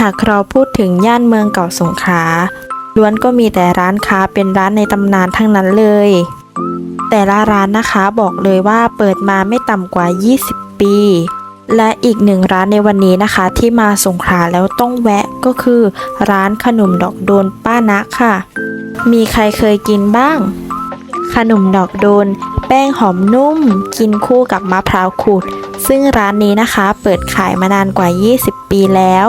หากเราพูดถึงย่านเมืองเก่าสงขลาล้วนก็มีแต่ร้านค้าเป็นร้านในตำนานทั้งนั้นเลย แต่ละร้านนะคะบอกเลยว่าเปิดมาไม่ต่ำกว่า 20 ปี และอีกหนึ่งร้านในวันนี้นะคะที่มาสงขลาแล้วต้องแวะก็คือ ร้านขนมดอกโดนป้านะค่ะ มีใครเคยกินบ้าง ขนมดอกโดน แป้งหอมนุ่ม กินคู่กับมะพร้าวขูด ซึ่งร้านนี้นะคะเปิดขายมานานกว่า 20 ปีแล้ว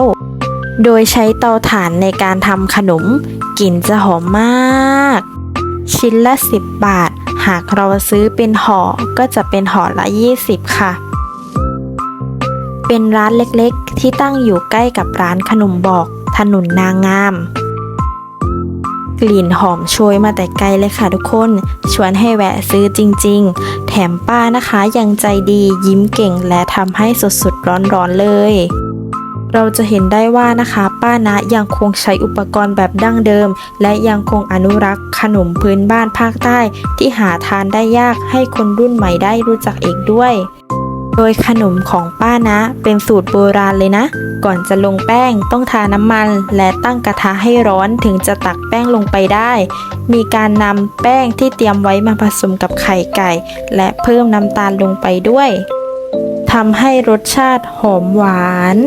โดยใช้เตาถ่านในการทำขนม กลิ่นจะหอมมาก ชิ้นละ 10 บาท หากเราซื้อเป็นห่อก็จะเป็นห่อละ 20 ค่ะ เป็นร้านเล็กๆ ที่ตั้งอยู่ใกล้กับร้านขนมบอก ถนนนางงาม กลิ่นหอมโชยมาแต่ไกลเลยค่ะทุกคน ชวนให้แวะซื้อจริง ๆ แถมป้านะคะยังใจดียิ้มเก่งและทำให้สดๆร้อนๆเลย เราจะเห็นได้ว่านะคะป้านะยังคงใช้อุปกรณ์แบบดั้งเดิม และยังคงอนุรักษ์ขนมพื้นบ้านภาคใต้ ที่หาทานได้ยากให้คนรุ่นใหม่ได้รู้จักอีกด้วย โดยขนมของป้านะเป็นสูตรโบราณเลยนะ ก่อนจะลงแป้งต้องทาน้ำมัน และตั้งกระทะให้ร้อนถึงจะตักแป้งลงไปได้ มีการนำแป้งที่เตรียมไว้มาผสมกับไข่ไก่ และเพิ่มน้ำตาลลงไปด้วยทำให้รสชาติหอมหวาน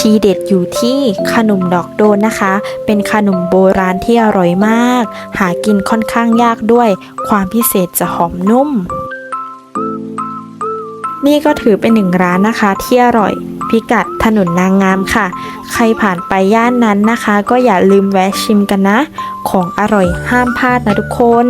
ทีเด็ดอยู่ที่ขนมดอกโดนนะคะ เป็นขนมโบราณที่อร่อยมาก หากินค่อนข้างยากด้วย ความพิเศษจะหอมนุ่ม นี่ก็ถือเป็นหนึ่งร้านนะคะที่อร่อย พิกัดถนนนางงามค่ะ ใครผ่านไปย่านนั้นนะคะ ก็อย่าลืมแวะชิมกันนะ ของอร่อยห้ามพลาดนะทุกคน